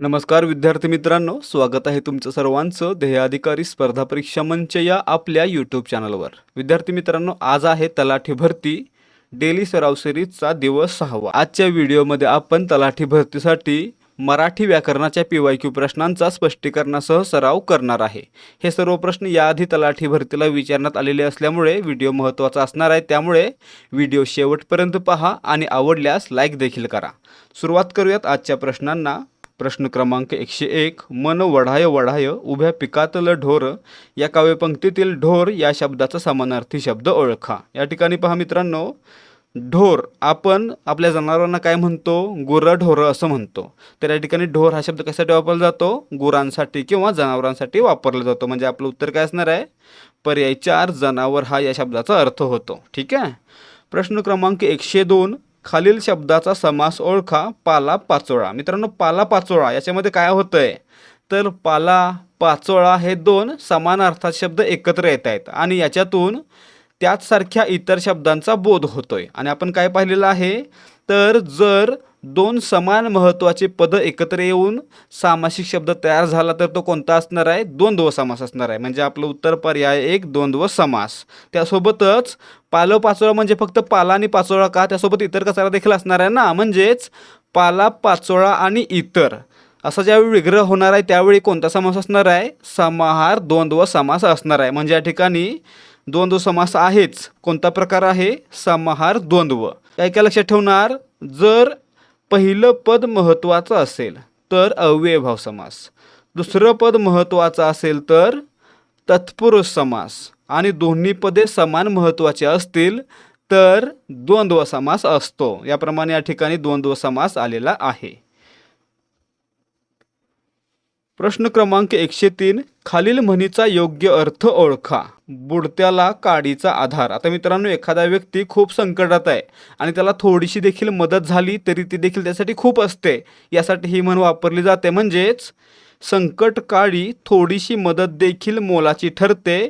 नमस्कार विद्यार्थी मित्रांनो. स्वागत आहे तुमचं सर्वांचं ध्येयाधिकारी स्पर्धा परीक्षा मंच या आपल्या यूट्यूब चॅनलवर विद्यार्थी मित्रांनो आज आहे तलाठी भरती. डेली सरावसरीचा दिवस सहावा. आजच्या व्हिडिओमध्ये आपण तलाठी भरतीसाठी मराठी व्याकरणाच्या पी वाय क्यू प्रश्नांचा स्पष्टीकरणासह सराव करणार आहे. हे सर्व प्रश्न याआधी तलाठी भरतीला विचारण्यात आलेले असल्यामुळे व्हिडिओ महत्त्वाचा असणार आहे. त्यामुळे व्हिडिओ शेवटपर्यंत पहा आणि आवडल्यास लाईक देखील करा. सुरुवात करूयात आजच्या प्रश्नांना. प्रश्न क्रमांक एकशे एक. मन वढाय वढाय उभ्या पिकातलं ढोर. या काव्यपंक्तीतील ढोर या शब्दाचा समानार्थी शब्द ओळखा. या ठिकाणी पहा मित्रांनो ढोर आपण आपल्या जनावरांना काय म्हणतो? गुरं ढोरं असं म्हणतो. तर या ठिकाणी ढोर हा शब्द कशासाठी वापरला जातो? गुरांसाठी किंवा जनावरांसाठी वापरला जातो. म्हणजे आपलं उत्तर काय असणार आहे? पर्याय चार जनावर हा या शब्दाचा अर्थ होतो. ठीक आहे? प्रश्न क्रमांक एकशे दोन. खालील शब्दाचा समास ओळखा पाला पाचोळा. मित्रांनो पाला पाचोळा याच्यामध्ये काय होतंय? तर पाला पाचोळा हे दोन समान अर्थात शब्द एकत्र येत आहेत आणि याच्यातून त्याचसारख्या इतर शब्दांचा बोध होतोय. आणि आपण काय पाहिलेलं आहे? तर जर दोन समान महत्त्वाचे पदं एकत्र येऊन सामासिक शब्द तयार झाला तर तो कोणता असणार आहे? द्वंद्व समास असणार आहे. म्हणजे आपलं उत्तर पर्याय एक द्वंद्व समास. त्यासोबतच पालं पाचोळा म्हणजे फक्त पाला आणि पाचोळा का? त्यासोबत इतर कचरा देखील असणार आहे ना? म्हणजेच पाला पाचोळा आणि इतर. असा ज्यावेळी विग्रह होणार आहे त्यावेळी कोणता समास असणार आहे? समाहार द्वंद्व समास असणार आहे. म्हणजे या ठिकाणी द्वंद्व समास आहेच. कोणता प्रकार आहे? समाहार द्वंद्व. काय काय लक्षात ठेवणार जर पहिलं पद महत्त्वाचं असेल तर अव्ययभाव समास. दुसरं पद महत्त्वाचं असेल तर तत्पुरुष समास. आणि दोन्ही पदे समान महत्त्वाचे असतील तर द्वंद्व समास असतो. याप्रमाणे या ठिकाणी द्वंद्व समास आलेला आहे. प्रश्न क्रमांक एकशे तीन खालील म्हणीचा योग्य अर्थ ओळखा. बुडत्याला काडीचा आधार. आता मित्रांनो एखादा व्यक्ती खूप संकटात आहे आणि त्याला थोडीशी देखील मदत झाली तरी ती देखील त्यासाठी खूप असते. यासाठी ही म्हण वापरली जाते. म्हणजेच संकटकाळी थोडीशी मदत देखील मोलाची ठरते.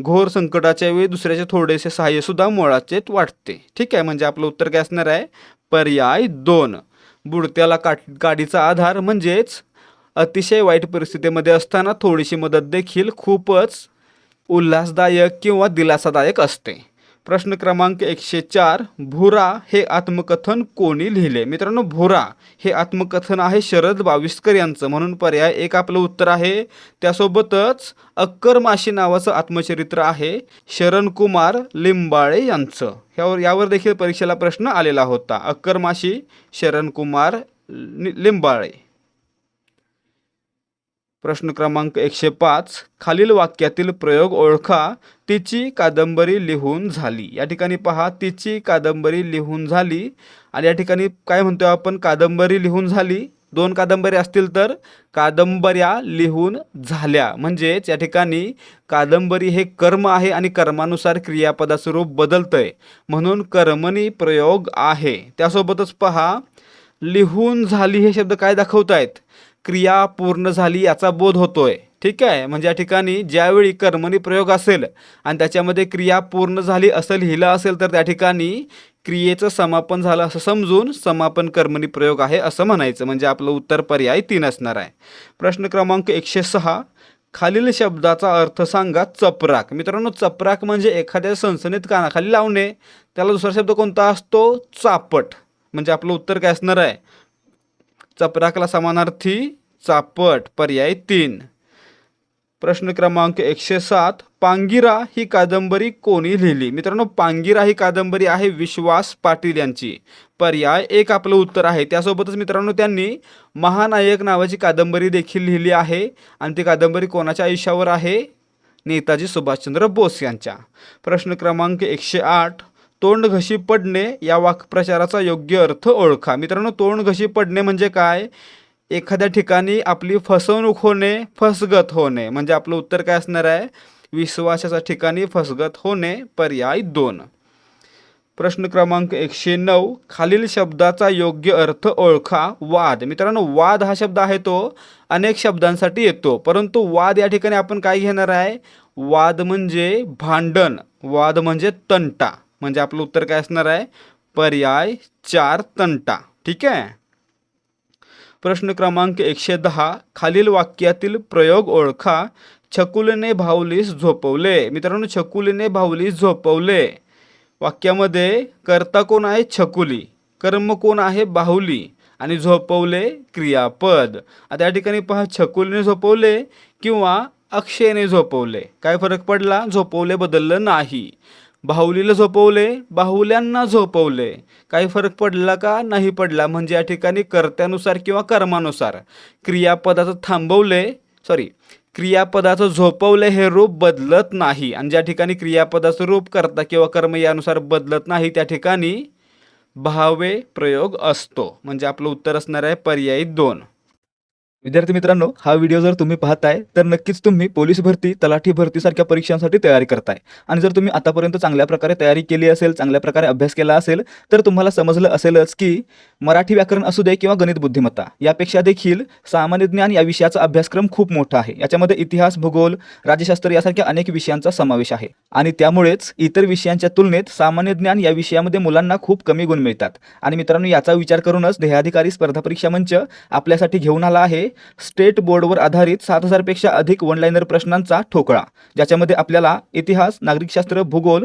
घोर संकटाच्या वेळी दुसऱ्याचे थोडेसे सहाय्यसुद्धा मोलाचे वाटते. ठीक आहे? म्हणजे आपलं उत्तर काय असणार आहे? पर्याय दोन. बुडत्याला काट गाडीचा आधार म्हणजेच अतिशय वाईट परिस्थितीमध्ये असताना थोडीशी मदत देखील खूपच उल्हासदायक किंवा दिलासादायक असते. प्रश्न क्रमांक एकशे चार भुरा हे आत्मकथन कोणी लिहिले? मित्रांनो भुरा हे आत्मकथन आहे शरद बाविस्कर यांचं. म्हणून पर्याय एक आपलं उत्तर आहे. त्यासोबतच अक्कर माशी नावाचं आत्मचरित्र आहे शरणकुमार लिंबाळे यांचं. ह्यावर यावर देखील परीक्षेला प्रश्न आलेला होता. अक्कर माशी शरणकुमार लि- लिंबाळे. प्रश्न क्रमांक एकशे पाच खालील वाक्यातील प्रयोग ओळखा. तिची कादंबरी लिहून झाली. या ठिकाणी पहा तिची कादंबरी लिहून झाली. आणि या ठिकाणी काय म्हणतो आपण? कादंबरी लिहून झाली. दोन कादंबरी असतील तर कादंबऱ्या लिहून झाल्या. म्हणजेच या ठिकाणी कादंबरी हे कर्म आहे आणि कर्मानुसार क्रियापदाचं रूप आहे म्हणून कर्मणी प्रयोग आहे. त्यासोबतच पहा लिहून झाली हे शब्द काय दाखवत आहेत क्रिया पूर्ण झाली याचा बोध होतोय. ठीक आहे? म्हणजे या ठिकाणी ज्यावेळी कर्मणी प्रयोग असेल आणि त्याच्यामध्ये क्रिया पूर्ण झाली असं लिहिलं असेल तर त्या ठिकाणी क्रियेचं समापन झालं असं समजून समापन कर्मणी प्रयोग आहे असं म्हणायचं. म्हणजे आपलं उत्तर पर्याय तीन असणार आहे. प्रश्न क्रमांक एकशे सहा. खालील शब्दाचा अर्थ सांगा चपराक. मित्रांनो चपराक म्हणजे एखाद्या सनसनीत कानाखाली लावणे. त्याला दुसरा शब्द कोणता असतो? चापट. म्हणजे आपलं उत्तर काय असणार आहे? चपराकला समानार्थी चापट पर्याय तीन. प्रश्न क्रमांक एकशे सात पांगिरा ही कादंबरी कोणी लिहिली? मित्रांनो पांगिरा ही कादंबरी आहे विश्वास पाटील यांची. पर्याय एक आपलं उत्तर आहे. त्यासोबतच मित्रांनो त्यांनी महानायक नावाची कादंबरी देखील लिहिली आहे. आणि ती कादंबरी कोणाच्या आयुष्यावर आहे? नेताजी सुभाषचंद्र बोस यांच्या. प्रश्न क्रमांक एकशे आठ तोंड घशी पडणे या वाक्प्रचाराचा योग्य अर्थ ओळखा. मित्रांनो तोंड घशी पडणे म्हणजे काय? एखाद्या ठिकाणी आपली फसवणूक होणे फसगत होणे. म्हणजे आपलं उत्तर काय असणार आहे? विश्वासाच्या ठिकाणी फसगत होणे पर्याय दोन. प्रश्न क्रमांक एकशे नऊ खालील शब्दाचा योग्य अर्थ ओळखा. वाद. मित्रांनो वाद हा शब्द आहे तो अनेक शब्दांसाठी येतो. परंतु वाद या ठिकाणी आपण काय घेणार आहे? वाद म्हणजे भांडण. वाद म्हणजे तंटा. म्हणजे आपलं उत्तर काय असणार आहे? पर्याय चार तंटा. ठीक आहे? प्रश्न क्रमांक एकशे दहा. खालील वाक्यातील प्रयोग ओळखा. छकुलीने भाऊलीस झोपवले. मित्रांनो छकुलीने भाऊलीस झोपवले. वाक्यामध्ये कर्ता कोण आहे? छकुली. कर्म कोण आहे? बाहुली. आणि झोपवले क्रियापद. आता या ठिकाणी पहा छकुलीने झोपवले किंवा अक्षयने झोपवले. काय फरक पडला? झोपवले बदललं नाही. बाहुलीला झोपवले बाहुल्यांना झोपवले. काही फरक पडला का? नाही पडला. म्हणजे या ठिकाणी कर्त्यानुसार किंवा कर्मानुसार क्रियापदाचं थांबवले सॉरी क्रियापदाचं झोपवले हे रूप बदलत नाही. आणि ज्या ठिकाणी क्रियापदाचं रूप करता किंवा कर्म यानुसार बदलत नाही त्या ठिकाणी भावे प्रयोग असतो. म्हणजे आपलं उत्तर असणार आहे पर्यायी दोन. विद्यार्थी मित्रांनो हा व्हिडिओ जर तुम्ही पाहताय तर नक्कीच तुम्ही पोलीस भरती तलाठी भरतीसारख्या परीक्षांसाठी तयारी करताय. आणि जर तुम्ही आतापर्यंत चांगल्या प्रकारे तयारी केली असेल चांगल्या प्रकारे अभ्यास केला असेल तर तुम्हाला समजलं असेलच की मराठी व्याकरण असू दे किंवा गणित बुद्धिमत्ता यापेक्षा देखील सामान्य ज्ञान या विषयाचा अभ्यासक्रम खूप मोठा आहे. याच्यामध्ये इतिहास भूगोल राज्यशास्त्र यासारख्या अनेक विषयांचा समावेश आहे. आणि त्यामुळेच इतर विषयांच्या तुलनेत सामान्य ज्ञान या विषयामध्ये मुलांना खूप कमी गुण मिळतात. आणि मित्रांनो याचा विचार करूनच ध्येयाधिकारी स्पर्धा परीक्षा मंच आपल्यासाठी घेऊन आला आहे. स्टेट बोर्डवर आधारित सात हजारपेक्षा अधिक वनलाईनर प्रश्नांचा ठोकळा ज्याच्यामध्ये आपल्याला इतिहास नागरिकशास्त्र भूगोल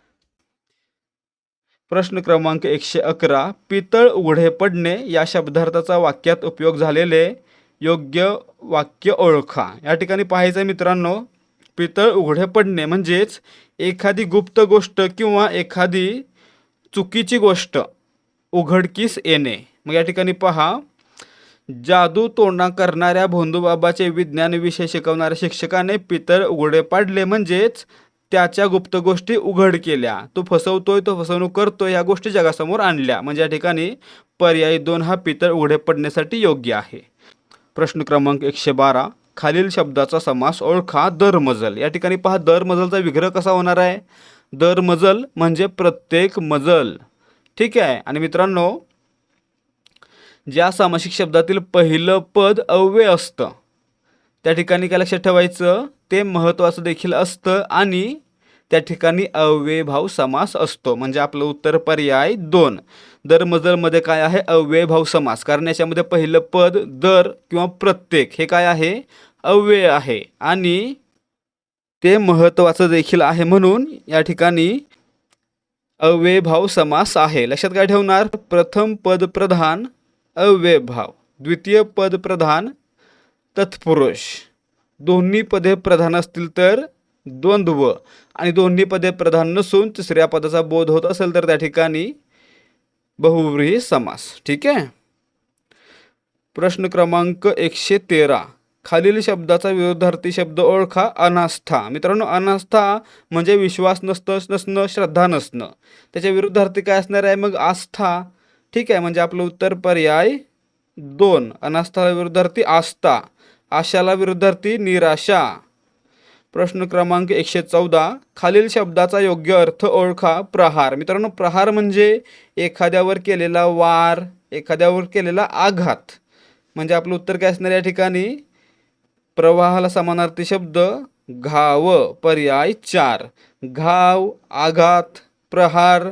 प्रश्न क्रमांक एकशे अकरा पितळ उघडे पडणे या शब्दार्थाचा वाक्यात उपयोग झालेले योग्य वाक्य ओळखा. या ठिकाणी पाहायचं आहे मित्रांनो पितळ उघडे पडणे म्हणजेच एखादी गुप्त गोष्ट किंवा एखादी चुकीची गोष्ट उघडकीस येणे. मग या ठिकाणी पहा जादू तोंडा करणाऱ्या भोंदूबाबाचे विज्ञान विषय शिकवणाऱ्या शिक्षकाने पितळ उघडे पाडले म्हणजेच त्याच्या गुप्त गोष्टी उघड केल्या. तो फसवतोय तो फसवणूक करतोय या गोष्टी जगासमोर आणल्या. म्हणजे या ठिकाणी पर्यायी दोन हा पितळ उघडे पडण्यासाठी योग्य आहे. प्रश्न क्रमांक एकशे बारा. खालील शब्दाचा समास ओळखा दर मजल या ठिकाणी पहा दर मजलचा विग्रह कसा होणार आहे? दर मजल म्हणजे प्रत्येक मजल. ठीक आहे? आणि मित्रांनो ज्या सामासिक शब्दातील पहिलं पद अव्यय असतं त्या ठिकाणी काय लक्षात ठेवायचं? ते महत्त्वाचं देखील असतं आणि त्या ठिकाणी अव्ययभाव समास असतो. म्हणजे आपलं उत्तर पर्याय दोन. दर मजलमध्ये काय आहे? अव्ययभाव समास. कारण याच्यामध्ये पहिलं पद दर किंवा प्रत्येक हे काय आहे? अव्यय आहे. आणि ते महत्त्वाचं देखील आहे म्हणून या ठिकाणी अव्ययभाव समास आहे. लक्षात काय ठेवणार? प्रथम पद प्रधान अव्ययभाव. द्वितीय पद प्रधान तत्पुरुष. दोन्ही पदे प्रधान असतील तर द्वंद्व आणि दोन्ही पदे प्रधान नसून तिसऱ्या पदाचा बोध होत असेल तर त्या ठिकाणी बहुव्रीही समास. ठीक आहे? प्रश्न क्रमांक एकशे तेरा. खालील शब्दाचा विरोधार्थी शब्द ओळखा अनास्था. मित्रांनो अनास्था म्हणजे विश्वास नसतं नसणं श्रद्धा नसणं. त्याच्या विरुद्धार्थी काय असणार आहे? मग आस्था. ठीक आहे? म्हणजे आपलं उत्तर पर्याय दोन. अनास्थाला विरुद्धार्थी आस्था. आशाला विरुद्धार्थी निराशा. प्रश्न क्रमांक एकशे चौदा. खालील शब्दाचा योग्य अर्थ ओळखा प्रहार. मित्रांनो प्रहार म्हणजे एखाद्यावर केलेला वार एखाद्यावर केलेला आघात. म्हणजे आपलं उत्तर काय असणार या ठिकाणी? प्रवाहाला समानार्थी शब्द घाव पर्याय चार. घाव आघात प्रहार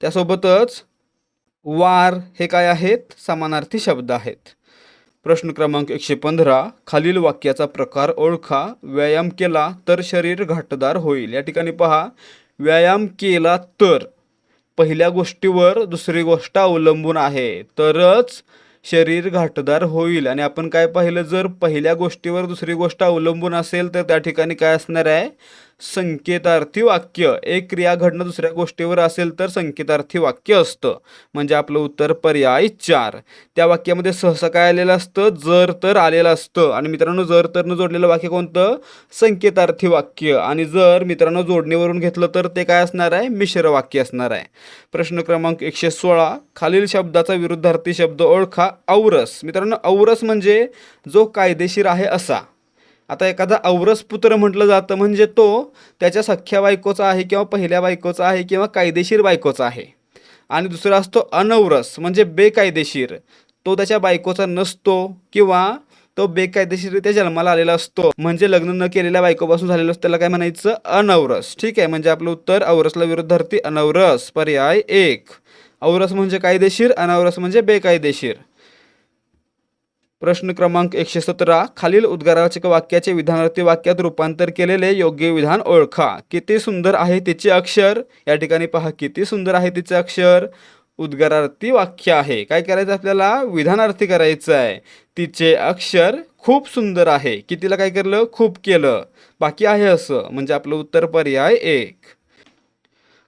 त्यासोबतच वार हे काय आहेत? समानार्थी शब्द आहेत. प्रश्न क्रमांक एकशे पंधरा खालील वाक्याचा प्रकार ओळखा. व्यायाम केला तर शरीर घाटदार होईल. या ठिकाणी पहा. व्यायाम केला तर पहिल्या गोष्टीवर दुसरी गोष्ट अवलंबून आहे. तरच शरीर घाटदार होईल. आणि आपण काय पाहिलं? जर पहिल्या गोष्टीवर दुसरी गोष्ट अवलंबून असेल तर त्या ठिकाणी काय असणार आहे? संकेतार्थी वाक्य. एक क्रिया घडणं दुसऱ्या गोष्टीवर असेल तर संकेतार्थी वाक्य असतं. म्हणजे आपलं उत्तर पर्याय चार. त्या वाक्यामध्ये सहसा काय आलेलं असतं? जर तर आलेलं असतं. आणि मित्रांनो जर तरनं जोडलेलं वाक्य कोणतं? संकेतार्थी वाक्य. आणि जर मित्रांनो जोडणीवरून घेतलं तर ते काय असणार आहे? मिश्र वाक्य असणार आहे. प्रश्न क्रमांक एकशे सोळा. खालील शब्दाचा विरुद्धार्थी शब्द ओळखा. औरस. मित्रांनो औरस म्हणजे जो कायदेशीर आहे असा. आता एखादा औरस पुत्र म्हटलं जातं म्हणजे तो त्याच्या सख्ख्या बायकोचा आहे किंवा पहिल्या बायकोचा आहे किंवा कायदेशीर बायकोचा आहे. आणि दुसरा असतो अनौरस म्हणजे बेकायदेशीर. तो त्याच्या बायकोचा नसतो किंवा तो बेकायदेशीररित्या जन्माला आलेला असतो. म्हणजे लग्न न केलेल्या बायकोपासून झालेलं असतं त्याला काय म्हणायचं? अनौरस ठीक आहे म्हणजे आपलं उत्तर औरसला विरुद्धार्थी अनौरस पर्याय एक. औरस म्हणजे कायदेशीर अनौरस म्हणजे बेकायदेशीर. प्रश्न क्रमांक एकशे सतरा खालील उद्गारावाचक वाक्याचे विधानार्थी वाक्यात रूपांतर केलेले योग्य विधान ओळखा. किती सुंदर आहे तिचे अक्षर? या ठिकाणी पहा किती सुंदर आहे तिचे अक्षर? उद्गारार्थी वाक्य आहे. काय करायचं आपल्याला? विधानार्थी करायचं आहे. तिचे अक्षर खूप सुंदर आहे. कितीला काय केलं? खूप केलं. बाकी आहे असं. म्हणजे आपलं उत्तर पर्याय एक.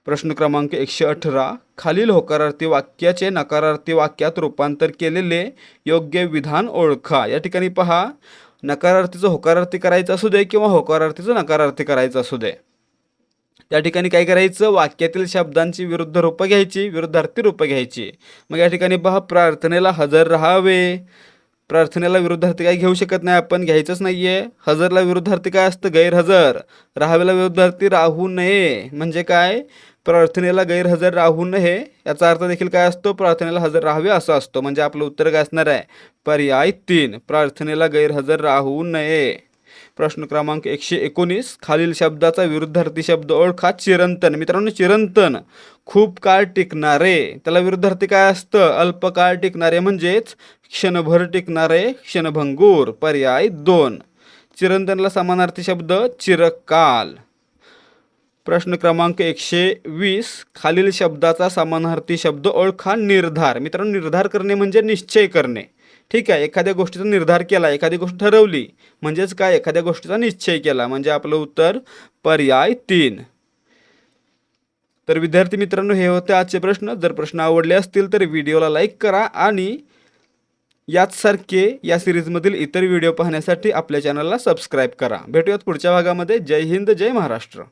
प्रश्न क्रमांक एकशे अठरा. खालील होकारार्थी वाक्याचे नकारार्थी वाक्यात रूपांतर केलेले योग्य विधान ओळखा. या ठिकाणी पहा नकारार्थीचं होकारार्थी करायचं असू दे किंवा होकारार्थीचं नकारार्थी करायचं असू दे. त्या ठिकाणी काय करायचं? वाक्यातील शब्दांची विरुद्ध रूपं घ्यायची विरुद्धार्थी रूपं घ्यायची. मग या ठिकाणी पहा प्रार्थनेला हजर राहावे. प्रार्थनेला विरुद्धार्थी काय घेऊ शकत नाही आपण घ्यायचंच नाहीये. हजरला विरुद्धार्थी काय असतं? गैरहजर. राहावेला विरुद्धार्थी राहू नये. म्हणजे काय? प्रार्थनेला गैरहजर राहू नये याचा अर्थ देखील काय असतो? प्रार्थनेला हजर राहावे असा असतो. म्हणजे आपलं उत्तर काय असणार आहे? पर्याय तीन. प्रार्थनेला गैरहजर राहू नये. प्रश्न क्रमांक एकशे एकोणीस. खालील शब्दाचा विरुद्धार्थी शब्द ओळखा. चिरंतन. मित्रांनो चिरंतन खूप काळ टिकणारे. त्याला विरुद्धार्थी काय असतं? अल्पकाळ टिकणारे म्हणजेच क्षणभर टिकणारे क्षणभंगूर. पर्याय दोन. चिरंतनला समानार्थी शब्द चिरकाल. प्रश्न क्रमांक एकशे वीस खालील शब्दाचा समानार्थी शब्द ओळखा निर्धार. मित्रांनो निर्धार करणे म्हणजे निश्चय करणे. ठीक आहे एखाद्या गोष्टीचा निर्धार केला एखादी गोष्ट ठरवली म्हणजेच काय? एखाद्या गोष्टीचा निश्चय केला म्हणजे आपलं उत्तर पर्याय तीन. तर विद्यार्थी मित्रांनो हे होते आजचे प्रश्न. जर प्रश्न आवडले असतील तर व्हिडिओला लाईक करा आणि याचसारखे या सिरीजमधील इतर व्हिडिओ पाहण्यासाठी आपल्या चॅनलला सबस्क्राईब करा. भेटूयात पुढच्या भागामध्ये. जय हिंद जय महाराष्ट्र.